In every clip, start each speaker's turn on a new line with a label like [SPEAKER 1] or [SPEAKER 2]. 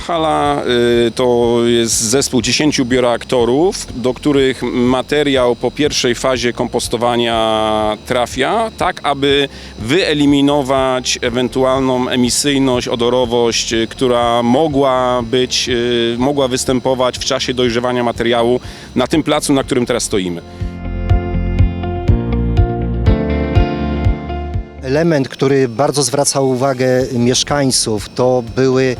[SPEAKER 1] hala y, to jest zespół 10 bioreaktorów, do których materiał po pierwszej fazie kompostowania trafia, tak aby wyeliminować ewentualną emisyjność, odorowość, y, która mogła być, y, mogła występować w czasie dojrzewania materiału na tym placu, na którym teraz stoimy.
[SPEAKER 2] Element, który bardzo zwracał uwagę mieszkańców, to były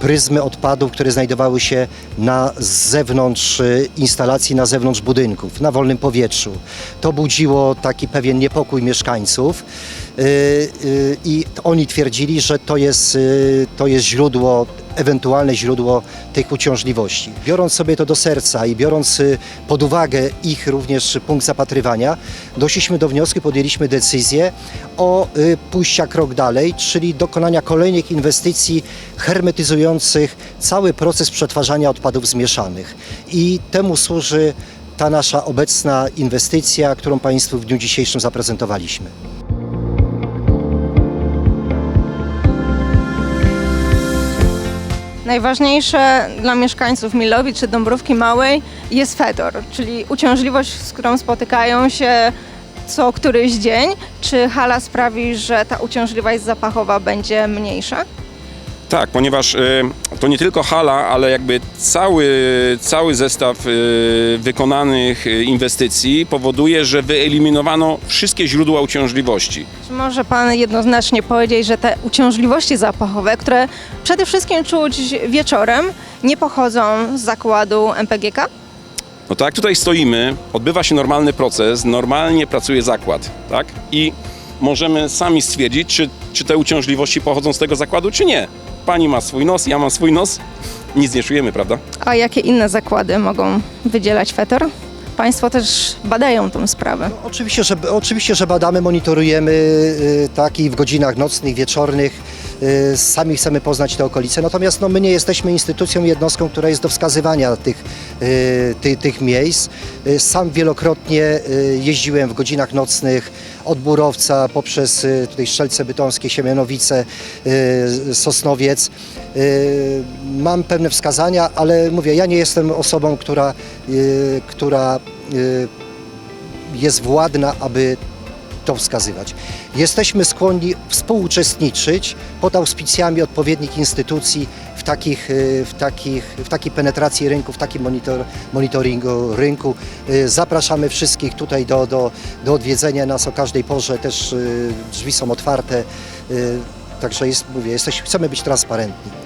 [SPEAKER 2] pryzmy odpadów, które znajdowały się na zewnątrz y, instalacji, na zewnątrz budynków, na wolnym powietrzu. To budziło taki pewien niepokój mieszkańców y, y, i oni twierdzili, że to jest, y, to jest źródło, ewentualne źródło tych uciążliwości. Biorąc sobie to do serca i biorąc y, pod uwagę ich również punkt zapatrywania, doszliśmy do wniosku, podjęliśmy decyzję o y, pójścia krok dalej, czyli dokonania kolejnych inwestycji hermetyzujących cały proces przetwarzania odpadów zmieszanych. I temu służy ta nasza obecna inwestycja, którą Państwu w dniu dzisiejszym zaprezentowaliśmy.
[SPEAKER 3] Najważniejsze dla mieszkańców Milowi czy Dąbrówki Małej jest fedor, czyli uciążliwość, z którą spotykają się co któryś dzień. Czy hala sprawi, że ta uciążliwość zapachowa będzie mniejsza?
[SPEAKER 1] Tak, ponieważ y, to nie tylko hala, ale jakby cały, cały zestaw y, wykonanych y, inwestycji powoduje, że wyeliminowano wszystkie źródła uciążliwości.
[SPEAKER 3] Czy może Pan jednoznacznie powiedzieć, że te uciążliwości zapachowe, które przede wszystkim czuć wieczorem, nie pochodzą z zakładu MPGK?
[SPEAKER 1] No tak, tutaj stoimy, odbywa się normalny proces, normalnie pracuje zakład, tak? I możemy sami stwierdzić, czy, czy te uciążliwości pochodzą z tego zakładu, czy nie. Pani ma swój nos, ja mam swój nos, nic nie czujemy, prawda?
[SPEAKER 3] A jakie inne zakłady mogą wydzielać fetor? Państwo też badają tą sprawę.
[SPEAKER 2] Oczywiście, że, oczywiście, że badamy, monitorujemy y, tak i w godzinach nocnych, wieczornych. Y, Sami chcemy poznać te okolice, natomiast no, my nie jesteśmy instytucją, jednostką, która jest do wskazywania tych, y, ty, tych miejsc. Y, Sam wielokrotnie jeździłem w godzinach nocnych od Burowca poprzez tutaj Strzelce Bytomskie, Siemianowice, Sosnowiec. Mam pewne wskazania, ale mówię, ja nie jestem osobą, która, która jest władna, aby to wskazywać. Jesteśmy skłonni współuczestniczyć pod auspicjami odpowiednich instytucji w, takich, y, w, takich, w takiej penetracji rynku, w takim monitor, monitoringu rynku. Y, Zapraszamy wszystkich tutaj do, do, do odwiedzenia nas o każdej porze, też y, drzwi są otwarte. Także jest, mówię, jesteś, chcemy być transparentni.